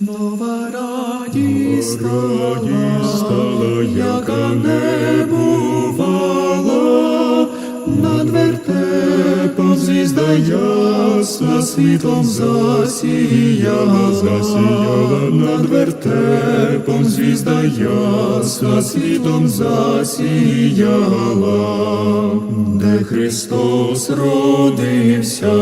Нова радість стала, стала, яка не бувала, над вертепом звізда ясна світлом засіяла, Засіяла над вертепом звізда ясна світлом засіяла, де Христос родився,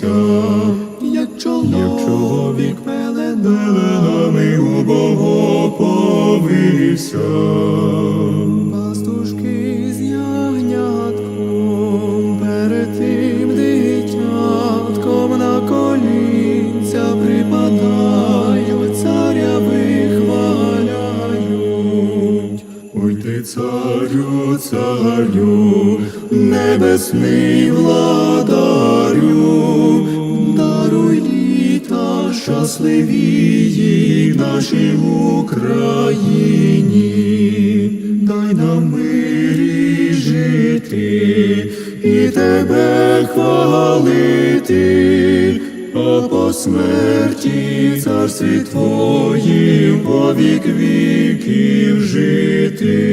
повився, як чоловік пеленами у Бога повився. Пастушки з ягнятком перед тим дитятком на колінця припадають, царя вихваляють. Ой ти царю, царю, небесний владарю, літа щасливії нашій Україні, дай нам мирі жити і тебе хвалити, а по смерті царстві твоїм повік віків жити.